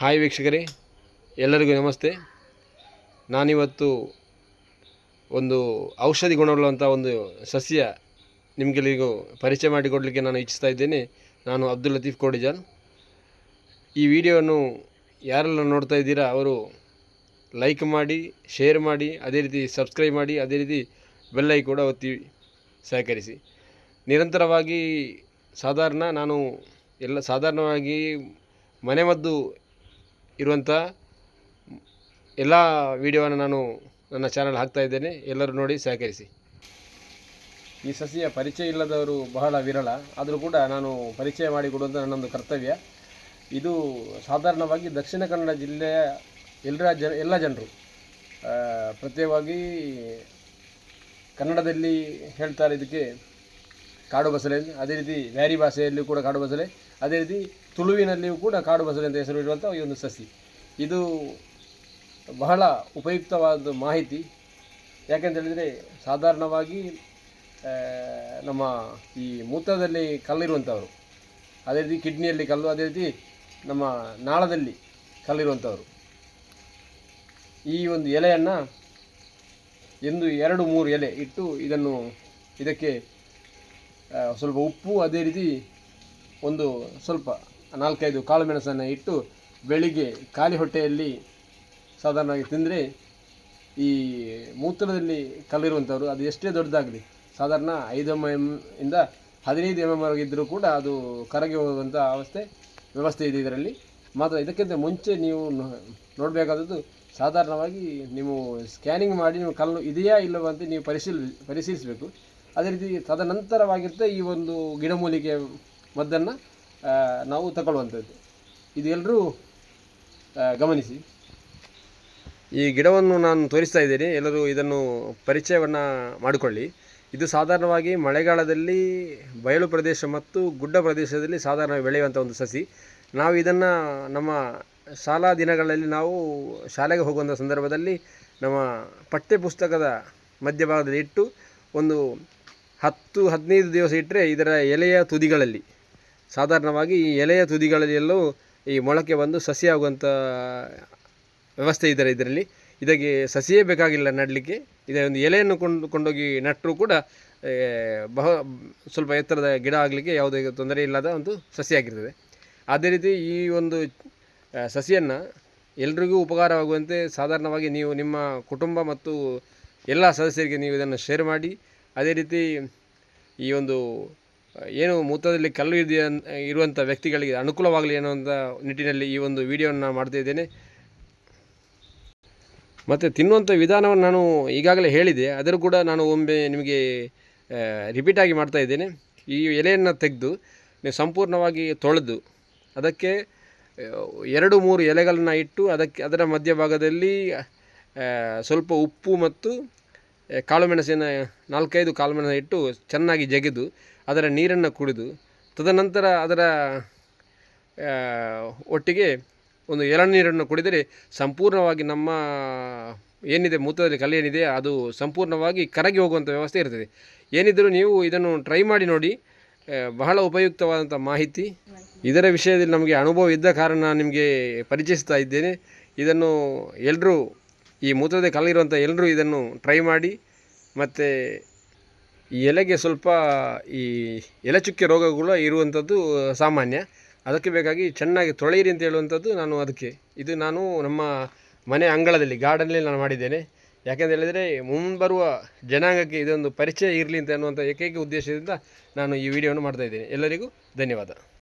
Hi ವೀಕ್ಷಕರೇ, ಎಲ್ಲರಿಗೂ ನಮಸ್ತೆ. ನಾನಿವತ್ತು ಒಂದು ಔಷಧಿ ಗುಣವುಳ್ಳಂಥ ಒಂದು ಸಸ್ಯ ನಿಮಗೆಲ್ಲರಿಗೂ ಪರಿಚಯ ಮಾಡಿಕೊಡಲಿಕ್ಕೆ ನಾನು ಇಚ್ಛಿಸ್ತಾ ಇದ್ದೇನೆ. ನಾನು ಅಬ್ದುಲ್ ಲತೀಫ್ ಕೋಡಿಜಾನ್. ಈ ವಿಡಿಯೋವನ್ನು ಯಾರೆಲ್ಲ ನೋಡ್ತಾ ಇದ್ದೀರಾ, ಅವರು ಲೈಕ್ ಮಾಡಿ, ಶೇರ್ ಮಾಡಿ, ಅದೇ ರೀತಿ ಸಬ್ಸ್ಕ್ರೈಬ್ ಮಾಡಿ, ಅದೇ ರೀತಿ ಬೆಲ್ಲೈ ಕೂಡ ಒತ್ತಿ ಸಹಕರಿಸಿ. ನಿರಂತರವಾಗಿ ಸಾಧಾರಣ ನಾನು ಎಲ್ಲ ಸಾಧಾರಣವಾಗಿ ಮನೆಮದ್ದು ಇರುವಂಥ ಎಲ್ಲ ವಿಡಿಯೋವನ್ನು ನಾನು ನನ್ನ ಚಾನಲ್ ಹಾಕ್ತಾ ಇದ್ದೇನೆ. ಎಲ್ಲರೂ ನೋಡಿ, ಸಹಕರಿಸಿ. ಈ ಸಸಿಯ ಪರಿಚಯ ಇಲ್ಲದವರು ಬಹಳ ವಿರಳ. ಆದರೂ ಕೂಡ ನಾನು ಪರಿಚಯ ಮಾಡಿಕೊಡುವಂಥ ನನ್ನೊಂದು ಕರ್ತವ್ಯ. ಇದು ಸಾಧಾರಣವಾಗಿ ದಕ್ಷಿಣ ಕನ್ನಡ ಜಿಲ್ಲೆಯ ಎಲ್ಲರ ಜನ, ಎಲ್ಲ ಜನರು ಪ್ರತ್ಯೇಕವಾಗಿ ಕನ್ನಡದಲ್ಲಿ ಹೇಳ್ತಾರೆ ಇದಕ್ಕೆ. ಕಾಡು ಬಸಳೆ ಅದೇ ರೀತಿ ವ್ಯಾರಿ ಭಾಷೆಯಲ್ಲಿಯೂ ಕೂಡ ಕಾಡು ಬಸಳೆ, ಅದೇ ರೀತಿ ತುಳುವಿನಲ್ಲಿಯೂ ಕೂಡ ಕಾಡು ಬಸಳೆ ಅಂತ ಹೆಸರು ಇರುವಂಥ ಈ ಒಂದು ಸಸಿ. ಇದು ಬಹಳ ಉಪಯುಕ್ತವಾದ ಮಾಹಿತಿ. ಯಾಕೆಂತ ಹೇಳಿದರೆ ಸಾಧಾರಣವಾಗಿ ನಮ್ಮ ಈ ಮೂತ್ರದಲ್ಲಿ ಕಲ್ಲಿರುವಂಥವರು ಅದೇ ರೀತಿ ಕಿಡ್ನಿಯಲ್ಲಿ ಕಲ್ಲು, ಅದೇ ರೀತಿ ನಮ್ಮ ನಾಳದಲ್ಲಿ ಕಲ್ಲಿರುವಂಥವರು ಈ ಒಂದು ಎಲೆಯನ್ನು ಎಂದು ಎರಡು, ಮೂರು ಎಲೆ ಇಟ್ಟು ಇದನ್ನು ಇದಕ್ಕೆ ಸ್ವಲ್ಪ ಉಪ್ಪು, ಅದೇ ರೀತಿ ಒಂದು ಸ್ವಲ್ಪ ನಾಲ್ಕೈದು ಕಾಳು ಮೆಣಸನ್ನು ಇಟ್ಟು ಬೆಳಿಗ್ಗೆ ಖಾಲಿ ಹೊಟ್ಟೆಯಲ್ಲಿ ಸಾಧಾರಣವಾಗಿ ತಿಂದರೆ ಈ ಮೂತ್ರದಲ್ಲಿ ಕಲ್ಲಿರುವಂಥವ್ರು ಅದು ಎಷ್ಟೇ ದೊಡ್ಡದಾಗಲಿ, ಸಾಧಾರಣ ಐದು ಎಂ ಎಂ ಇಂದ ಹದಿನೈದು ಎಂ ಎಂ ವರೆಗೆ ಇದ್ದರೂ ಕೂಡ ಅದು ಕರಗಿ ಹೋಗುವಂಥ ಅವಸ್ಥೆ ವ್ಯವಸ್ಥೆ ಇದೆ ಇದರಲ್ಲಿ. ಮಾತ್ರ ಇದಕ್ಕಿಂತ ಮುಂಚೆ ನೀವು ನೋಡಬೇಕಾದದ್ದು ಸಾಧಾರಣವಾಗಿ ನೀವು ಸ್ಕ್ಯಾನಿಂಗ್ ಮಾಡಿ ನೀವು ಕಲ್ಲು ಇದೆಯಾ ಇಲ್ಲವೋ ಅಂತ ನೀವು ಪರಿಶೀಲ್, ಪರಿಶೀಲಿಸಬೇಕು. ಅದೇ ರೀತಿ ತದನಂತರವಾಗಿರುತ್ತೆ ಈ ಒಂದು ಗಿಡಮೂಲಿಕೆ ಮದ್ದನ್ನು ನಾವು ತಗೊಳ್ಳುವಂಥದ್ದು. ಇದು ಎಲ್ಲರೂ ಗಮನಿಸಿ. ಈ ಗಿಡವನ್ನು ನಾನು ತೋರಿಸ್ತಾ ಇದ್ದೇನೆ. ಎಲ್ಲರೂ ಇದನ್ನು ಪರಿಚಯವನ್ನು ಮಾಡಿಕೊಳ್ಳಿ. ಇದು ಸಾಧಾರಣವಾಗಿ ಮಳೆಗಾಲದಲ್ಲಿ ಬಯಲು ಪ್ರದೇಶ ಮತ್ತು ಗುಡ್ಡ ಪ್ರದೇಶದಲ್ಲಿ ಸಾಧಾರಣ ಬೆಳೆಯುವಂಥ ಒಂದು ಸಸಿ. ನಾವು ಇದನ್ನು ನಮ್ಮ ಶಾಲಾ ದಿನಗಳಲ್ಲಿ ನಾವು ಶಾಲೆಗೆ ಹೋಗುವಂಥ ಸಂದರ್ಭದಲ್ಲಿ ನಮ್ಮ ಪಠ್ಯಪುಸ್ತಕದ ಮಧ್ಯಭಾಗದಲ್ಲಿ ಇಟ್ಟು ಒಂದು ಹತ್ತು ಹದಿನೈದು ದಿವಸ ಇಟ್ಟರೆ ಇದರ ಎಲೆಯ ತುದಿಗಳಲ್ಲಿ. ಸಾಧಾರಣವಾಗಿ ಈ ಎಲೆಯ ತುದಿಗಳಲ್ಲಿ ಎಲ್ಲೂ ಈ ಮೊಳಕೆ ಬಂದು ಸಸಿ ಆಗುವಂಥ ವ್ಯವಸ್ಥೆ ಇದ್ದಾರೆ ಇದರಲ್ಲಿ. ಇದಕ್ಕೆ ಸಸಿಯೇ ಬೇಕಾಗಿಲ್ಲ ನೆಡಲಿಕ್ಕೆ. ಇದೇ ಒಂದು ಎಲೆಯನ್ನು ಕೊಂಡು ಕೊಂಡೋಗಿ ನೆಟ್ಟರೂ ಕೂಡ ಬಹ, ಸ್ವಲ್ಪ ಎತ್ತರದ ಗಿಡ ಆಗಲಿಕ್ಕೆ ಯಾವುದೇ ತೊಂದರೆ ಇಲ್ಲದ ಒಂದು ಸಸಿಯಾಗಿರ್ತದೆ. ಅದೇ ರೀತಿ ಈ ಒಂದು ಸಸಿಯನ್ನು ಎಲ್ರಿಗೂ ಉಪಕಾರವಾಗುವಂತೆ ಸಾಧಾರಣವಾಗಿ ನೀವು ನಿಮ್ಮ ಕುಟುಂಬ ಮತ್ತು ಎಲ್ಲ ಸದಸ್ಯರಿಗೆ ನೀವು ಇದನ್ನು ಶೇರ್ ಮಾಡಿ ಅದೇ ರೀತಿ ಈ ಒಂದು ಏನು ಮೂತ್ರದಲ್ಲಿ ಕಲ್ಲು ಇದೆಯ ಇರುವಂಥ ವ್ಯಕ್ತಿಗಳಿಗೆ ಅನುಕೂಲವಾಗಲಿ ಅನ್ನುವಂಥ ನಿಟ್ಟಿನಲ್ಲಿ ಈ ಒಂದು ವಿಡಿಯೋವನ್ನು ಮಾಡ್ತಾ ಇದ್ದೇನೆ. ಮತ್ತು ತಿನ್ನುವಂಥ ವಿಧಾನವನ್ನು ನಾನು ಈಗಾಗಲೇ ಹೇಳಿದೆ. ಅದರೂ ಕೂಡ ನಾನು ಒಮ್ಮೆ ನಿಮಗೆ ರಿಪೀಟಾಗಿ ಮಾಡ್ತಾ ಇದ್ದೇನೆ. ಈ ಎಲೆಯನ್ನು ತೆಗೆದು, ನೀವು ಸಂಪೂರ್ಣವಾಗಿ ತೊಳೆದು, ಅದಕ್ಕೆ ಎರಡು ಮೂರು ಎಲೆಗಳನ್ನು ಇಟ್ಟು ಅದಕ್ಕೆ, ಅದರ ಮಧ್ಯಭಾಗದಲ್ಲಿ ಸ್ವಲ್ಪ ಉಪ್ಪು ಮತ್ತು ಕಾಳುಮೆಣಸಿನ ನಾಲ್ಕೈದು ಕಾಳುಮೆಣಸು ಇಟ್ಟು ಚೆನ್ನಾಗಿ ಜಗಿದು ಅದರ ನೀರನ್ನು ಕುಡಿದು, ತದನಂತರ ಅದರ ಒಟ್ಟಿಗೆ ಒಂದು ಎಳನೀರನ್ನು ಕುಡಿದರೆ ಸಂಪೂರ್ಣವಾಗಿ ನಮ್ಮ ಏನಿದೆ, ಮೂತ್ರದಲ್ಲಿ ಕಲೆ ಏನಿದೆ, ಅದು ಸಂಪೂರ್ಣವಾಗಿ ಕರಗಿ ಹೋಗುವಂಥ ವ್ಯವಸ್ಥೆ ಇರ್ತದೆ. ಏನಿದ್ದರೂ ನೀವು ಇದನ್ನು ಟ್ರೈ ಮಾಡಿ ನೋಡಿ ಬಹಳ ಉಪಯುಕ್ತವಾದಂಥ ಮಾಹಿತಿ. ಇದರ ವಿಷಯದಲ್ಲಿ ನಮಗೆ ಅನುಭವ ಇದ್ದ ಕಾರಣ ನಿಮಗೆ ಪರಿಚಯಿಸ್ತಾ ಇದ್ದೇನೆ. ಇದನ್ನು ಎಲ್ಲರೂ ಈ ಮೂತ್ರದ ಕಲ್ಲಿರುವಂಥ ಎಲ್ಲರೂ ಇದನ್ನು ಟ್ರೈ ಮಾಡಿ, ಮತ್ತು ಈ ಎಲೆಗೆ ಸ್ವಲ್ಪ ಈ ಎಲೆಚುಕ್ಕೆ ರೋಗಗಳು ಇರುವಂಥದ್ದು ಸಾಮಾನ್ಯ. ಅದಕ್ಕೆ ಬೇಕಾಗಿ ಚೆನ್ನಾಗಿ ತೊಳೆಯಿರಿ ಅಂತ ಹೇಳುವಂಥದ್ದು ನಾನು ಅದಕ್ಕೆ. ಇದು ನಾನು ನಮ್ಮ ಮನೆ ಅಂಗಳದಲ್ಲಿ ಗಾರ್ಡನಲ್ಲಿ ನಾನು ಮಾಡಿದ್ದೇನೆ. ಯಾಕೆಂತ ಹೇಳಿದರೆ ಮುಂಬರುವ ಜನಾಂಗಕ್ಕೆ ಇದೊಂದು ಪರಿಚಯ ಇರಲಿ ಅಂತ ಅನ್ನುವಂಥ ಏಕೈಕ ಉದ್ದೇಶದಿಂದ ನಾನು ಈ ವಿಡಿಯೋವನ್ನು ಮಾಡ್ತಾ ಇದ್ದೇನೆ. ಎಲ್ಲರಿಗೂ ಧನ್ಯವಾದ.